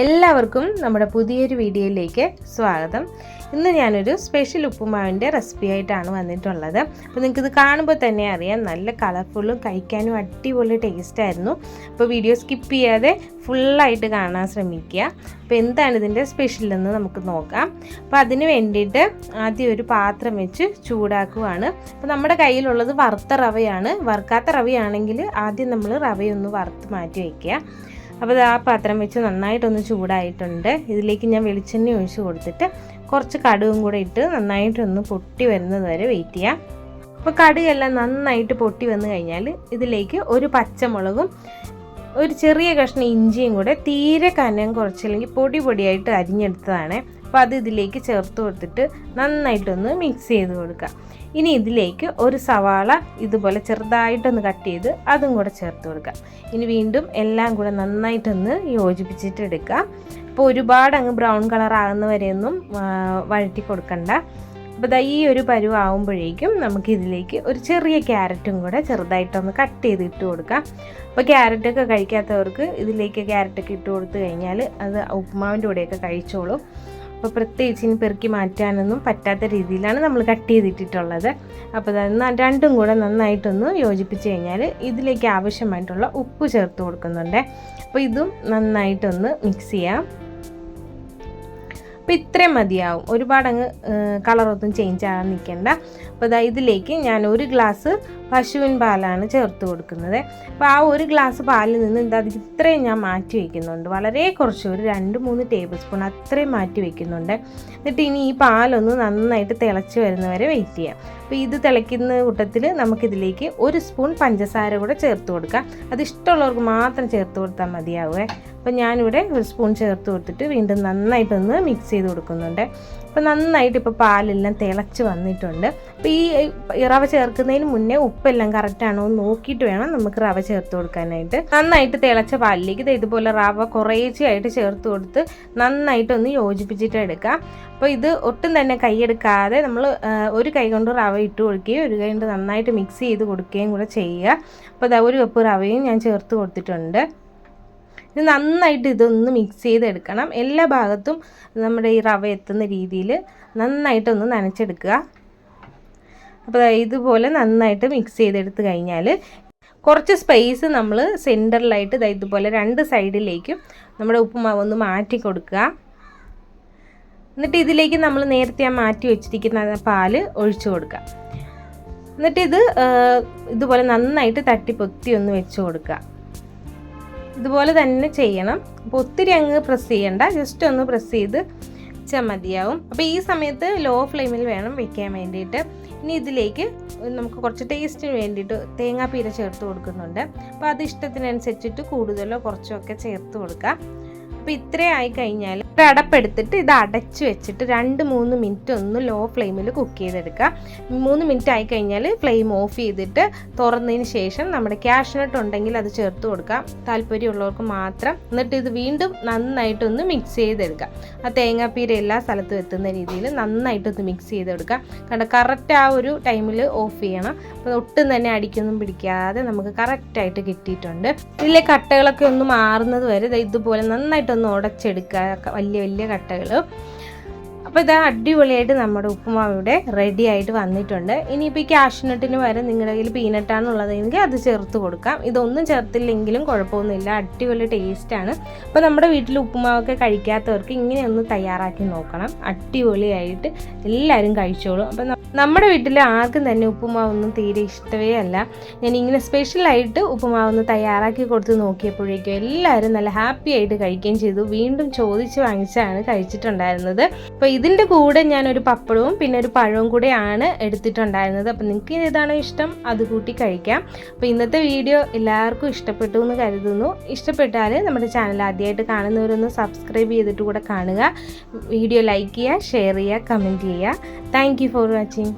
എല്ലാവർക്കും നമ്മുടെ പുതിയൊരു വീഡിയോയിലേക്ക് സ്വാഗതം. ഇന്ന് ഞാനൊരു സ്പെഷ്യൽ ഉപ്പുമാവിന്റെ റെസിപ്പി ആയിട്ടാണ് വന്നിട്ടുള്ളത്. അപ്പോൾ നിങ്ങൾക്കിത് കാണുമ്പോൾ തന്നെ അറിയാം നല്ല കളർഫുള്ളും കഴിക്കാനും അടിപൊളി ടേസ്റ്റായിരുന്നു അപ്പോൾ വീഡിയോ സ്കിപ്പ് ചെയ്യാതെ ഫുള്ളായിട്ട് കാണാൻ ശ്രമിക്കുക. അപ്പോൾ എന്താണ് ഇതിന്റെ സ്പെഷ്യൽ എന്ന് നമുക്ക് നോക്കാം. അപ്പോൾ അതിന് വേണ്ടിയിട്ട് ആദ്യം ഒരു പാത്രം വെച്ച് ചൂടാക്കുവാണ്. അപ്പോൾ നമ്മുടെ കയ്യിലുള്ളത് വറുത്ത റവയാണ്. വറുക്കാത്ത റവയാണെങ്കിൽ ആദ്യം നമ്മൾ റവയൊന്ന് വറുത്ത് മാറ്റി വയ്ക്കുക അപ്പോൾ ആ പാത്രം വെച്ച് നന്നായിട്ടൊന്ന് ചൂടായിട്ടുണ്ട്. ഇതിലേക്ക് ഞാൻ വെളിച്ചെണ്ണ ഒഴിച്ച് കൊടുത്തിട്ട് കുറച്ച് കടുകും കൂടെ ഇട്ട് നന്നായിട്ടൊന്ന് പൊട്ടി വരുന്നത് വരെ വെയിറ്റ് ചെയ്യാം. അപ്പോൾ കടുകെല്ലാം നന്നായിട്ട് പൊട്ടി വന്നു കഴിഞ്ഞാൽ ഇതിലേക്ക് ഒരു പച്ചമുളകും ഒരു ചെറിയ കഷ്ണം ഇഞ്ചിയും കൂടെ തീരെ കനം കുറച്ചില്ലെങ്കിൽ പൊടി പൊടിയായിട്ട് അരിഞ്ഞെടുത്തതാണ്. അപ്പോൾ അത് ഇതിലേക്ക് ചേർത്ത് കൊടുത്തിട്ട് നന്നായിട്ടൊന്ന് മിക്സ് ചെയ്ത് കൊടുക്കുക ഇനി ഇതിലേക്ക് ഒരു സവാള ഇതുപോലെ ചെറുതായിട്ടൊന്ന് കട്ട് ചെയ്ത് അതും കൂടെ ചേർത്ത് കൊടുക്കാം ഇനി വീണ്ടും എല്ലാം കൂടെ നന്നായിട്ടൊന്ന് യോജിപ്പിച്ചിട്ട് എടുക്കാം അപ്പോൾ ഒരുപാട് അങ്ങ് ബ്രൗൺ കളർ ആകുന്ന വരെയൊന്നും വഴറ്റി കൊടുക്കണ്ട. അപ്പോൾ ദാ ഈ ഒരു പരുവ ആകുമ്പോഴേക്കും നമുക്ക് ഇതിലേക്ക് ഒരു ചെറിയ ക്യാരറ്റും കൂടെ ചെറുതായിട്ടൊന്ന് കട്ട് ചെയ്ത് ഇട്ട് കൊടുക്കാം. അപ്പോൾ ക്യാരറ്റൊക്കെ കഴിക്കാത്തവർക്ക് ഇതിലേക്ക് ക്യാരറ്റൊക്കെ ഇട്ട് കൊടുത്തു കഴിഞ്ഞാൽ അത് ഉപ്പുമാവിന്റെ കൂടെയൊക്കെ കഴിച്ചോളും. അപ്പോൾ പ്രത്യേകിച്ച് ഇനി പെറുക്കി മാറ്റാനൊന്നും പറ്റാത്ത രീതിയിലാണ് നമ്മൾ കട്ട് ചെയ്തിട്ടിട്ടുള്ളത്. അപ്പോൾ രണ്ടും കൂടെ നന്നായിട്ടൊന്ന് യോജിപ്പിച്ച് കഴിഞ്ഞാൽ ഇതിലേക്ക് ആവശ്യമായിട്ടുള്ള ഉപ്പ് ചേർത്ത് കൊടുക്കുന്നുണ്ട്. അപ്പോൾ ഇതും നന്നായിട്ടൊന്ന് മിക്സ് ചെയ്യാം. അപ്പോൾ ഇത്രയും മതിയാവും. ഒരുപാട് അങ്ങ് കളറൊന്നും ചേഞ്ച് ആകാൻ നിൽക്കേണ്ട അപ്പോൾ ഇതാ ഇതിലേക്ക് ഞാൻ ഒരു ഗ്ലാസ് പശുവിൻ പാലാണ് ചേർത്ത് കൊടുക്കുന്നത്. അപ്പോൾ ആ ഒരു ഗ്ലാസ് പാലിൽ നിന്ന് എന്താ ഇത്രയും ഞാൻ മാറ്റി വയ്ക്കുന്നുണ്ട് വളരെ കുറച്ച് ഒരു രണ്ട് മൂന്ന് ടേബിൾ സ്പൂൺ അത്രയും മാറ്റി വയ്ക്കുന്നുണ്ട് എന്നിട്ട് ഇനി ഈ പാലൊന്ന് നന്നായിട്ട് തിളച്ച് വരുന്നവരെ വെയിറ്റ് ചെയ്യാം. അപ്പോൾ ഇത് തിളയ്ക്കുന്ന കൂട്ടത്തിൽ നമുക്കിതിലേക്ക് ഒരു സ്പൂൺ പഞ്ചസാര കൂടെ ചേർത്ത് കൊടുക്കാം. അത് ഇഷ്ടമുള്ളവർക്ക് മാത്രം ചേർത്ത് കൊടുത്താൽ മതിയാവുമേ അപ്പോൾ ഞാനിവിടെ ഒരു സ്പൂൺ ചേർത്ത് കൊടുത്തിട്ട് വീണ്ടും നന്നായിട്ടൊന്ന് മിക്സ് ചെയ്ത് കൊടുക്കുന്നുണ്ട്. അപ്പോൾ നന്നായിട്ട് ഇപ്പോൾ പാലെല്ലാം തിളച്ച് വന്നിട്ടുണ്ട്. അപ്പോൾ ഈ റവ ചേർക്കുന്നതിന് മുന്നേ ഉപ്പെല്ലാം കറക്റ്റാണോ എന്ന് നോക്കിയിട്ട് വേണം നമുക്ക് റവ ചേർത്ത് കൊടുക്കാനായിട്ട്. നന്നായിട്ട് തിളച്ച പാലിലേക്ക് ഇത് ഇതുപോലെ റവ കുറേശ്ശെയായിട്ട് ചേർത്ത് കൊടുത്ത് നന്നായിട്ടൊന്ന് യോജിപ്പിച്ചിട്ട് എടുക്കാം. അപ്പോൾ ഇത് ഒട്ടും തന്നെ കൈയെടുക്കാതെ നമ്മൾ ഒരു കൈ കൊണ്ട് റവ ഇട്ട് കൊടുക്കുകയും ഒരു കൈ കൊണ്ട് നന്നായിട്ട് മിക്സ് ചെയ്ത് കൊടുക്കുകയും കൂടെ ചെയ്യുക. അപ്പോൾ ഒരു കപ്പ് റവയും ഞാൻ ചേർത്ത് കൊടുത്തിട്ടുണ്ട്. ഇത് നന്നായിട്ട് ഇതൊന്ന് മിക്സ് ചെയ്തെടുക്കണം. എല്ലാ ഭാഗത്തും നമ്മുടെ ഈ റവ എത്തുന്ന രീതിയിൽ നന്നായിട്ടൊന്ന് നനച്ചെടുക്കുക. അപ്പോൾ ഇതുപോലെ നന്നായിട്ട് മിക്സ് ചെയ്തെടുത്ത് കഴിഞ്ഞാൽ കുറച്ച് സ്പേസ് നമ്മൾ സെന്ററിലായിട്ട് ഇതുപോലെ രണ്ട് സൈഡിലേക്കും നമ്മുടെ ഉപ്പുമാവ് ഒന്ന് മാറ്റി കൊടുക്കുക. എന്നിട്ട് ഇതിലേക്ക് നമ്മൾ നേരത്തെ ആ മാറ്റി വെച്ചിരിക്കുന്ന പാൽ ഒഴിച്ചു കൊടുക്കുക. എന്നിട്ട് ഇത് ഇതുപോലെ നന്നായിട്ട് തട്ടിപ്പൊത്തി ഒന്ന് വെച്ച് കൊടുക്കുക. ഇതുപോലെ തന്നെ ചെയ്യണം. അപ്പോൾ ഒത്തിരി അങ്ങ് പ്രസ് ചെയ്യണ്ട. ജസ്റ്റ് ഒന്ന് പ്രസ് ചെയ്ത് വെച്ചാൽ മതിയാവും. അപ്പോൾ ഈ സമയത്ത് ലോ ഫ്ലെയിമിൽ വേണം വെക്കാൻ വേണ്ടിയിട്ട്. ഇനി ഇതിലേക്ക് നമുക്ക് കുറച്ച് ടേസ്റ്റിന് വേണ്ടിയിട്ട് തേങ്ങാപ്പീര ചേർത്ത് കൊടുക്കുന്നുണ്ട്. അപ്പോൾ അത് ഇഷ്ടത്തിനനുസരിച്ചിട്ട് കൂടുതലോ കുറച്ചോ ഒക്കെ ചേർത്ത് കൊടുക്കാം. അപ്പോൾ ഇത്രയും ആയി കഴിഞ്ഞാൽ അടപ്പെടുത്തിട്ട് ഇത് അടച്ചു വെച്ചിട്ട് രണ്ട് മൂന്ന് മിനിറ്റ് ഒന്ന് ലോ ഫ്ലെയിമിൽ കുക്ക് ചെയ്തെടുക്കുക. മൂന്ന് മിനിറ്റ് ആയി കഴിഞ്ഞാൽ ഫ്ലെയിം ഓഫ് ചെയ്തിട്ട് തുറന്നതിന് ശേഷം നമ്മുടെ ക്യാഷ്നട്ട് ഉണ്ടെങ്കിൽ അത് ചേർത്ത് കൊടുക്കാം താല്പര്യമുള്ളവർക്ക് മാത്രം. എന്നിട്ട് ഇത് വീണ്ടും നന്നായിട്ടൊന്ന് മിക്സ് ചെയ്തെടുക്കുക. ആ തേങ്ങാപ്പീര എല്ലാ സ്ഥലത്തും എത്തുന്ന രീതിയിൽ നന്നായിട്ടൊന്ന് മിക്സ് ചെയ്തെടുക്കുക. കാരണം കറക്റ്റ് ആ ഒരു ടൈമിൽ ഓഫ് ചെയ്യണം. അപ്പോൾ ഒട്ടും തന്നെ അടിക്കൊന്നും പിടിക്കാതെ നമുക്ക് കറക്റ്റായിട്ട് കിട്ടിയിട്ടുണ്ട്. ഇതിലെ കട്ടകളൊക്കെ ഒന്ന് മാറുന്നത് വരെ ഇതുപോലെ നന്നായിട്ട് ഒന്ന് ഉടച്ചെടുക്കുക. വലിയ വലിയ കട്ടകൾ അപ്പോൾ ഇത് അടിപൊളിയായിട്ട് നമ്മുടെ ഉപ്പുമാവ് ഇവിടെ റെഡി ആയിട്ട് വന്നിട്ടുണ്ട്. ഇനിയിപ്പോൾ ഈ കാഷ്നട്ടിന് വരെ നിങ്ങളുടെ കയ്യിൽ പീനട്ടാണുള്ളതെങ്കിൽ അത് ചേർത്ത് കൊടുക്കാം. ഇതൊന്നും ചേർത്തില്ലെങ്കിലും കുഴപ്പമൊന്നുമില്ല. അടിപൊളി ടേസ്റ്റാണ് അപ്പോൾ നമ്മുടെ വീട്ടിൽ ഉപ്പുമാവൊക്കെ കഴിക്കാത്തവർക്ക് ഇങ്ങനെ ഒന്ന് തയ്യാറാക്കി നോക്കണം. അടിപൊളിയായിട്ട് എല്ലാവരും കഴിച്ചോളും. അപ്പം നമ്മുടെ വീട്ടിൽ ആർക്കും തന്നെ ഉപ്പുമാവൊന്നും തീരെ ഇഷ്ടമേ അല്ല. ഞാൻ ഇങ്ങനെ സ്പെഷ്യലായിട്ട് ഉപ്പുമാവൊന്ന് തയ്യാറാക്കി കൊടുത്ത് നോക്കിയപ്പോഴേക്കും എല്ലാവരും നല്ല ഹാപ്പി ആയിട്ട് കഴിക്കുകയും ചെയ്തു. വീണ്ടും ചോദിച്ച് വാങ്ങിച്ചാണ് കഴിച്ചിട്ടുണ്ടായിരുന്നത്. അപ്പോൾ ഇതിന്റെ കൂടെ ഞാനൊരു പപ്പടവും പിന്നെ ഒരു പഴവും കൂടെയാണ് എടുത്തിട്ടുണ്ടായിരുന്നത്. അപ്പോൾ നിങ്ങൾക്ക് ഏതാണോ ഇഷ്ടം അത് കൂട്ടി കഴിക്കാം. അപ്പോൾ ഇന്നത്തെ വീഡിയോ എല്ലാവർക്കും ഇഷ്ടപ്പെട്ടു എന്ന് കരുതുന്നു. ഇഷ്ടപ്പെട്ടാൽ നമ്മുടെ ചാനൽ ആദ്യമായിട്ട് കാണുന്നവരൊന്ന് സബ്സ്ക്രൈബ് ചെയ്തിട്ട് കൂടെ കാണുക. വീഡിയോ ലൈക്ക് ചെയ്യുക ഷെയർ ചെയ്യുക കമന്റ് ചെയ്യുക. Thank for watching.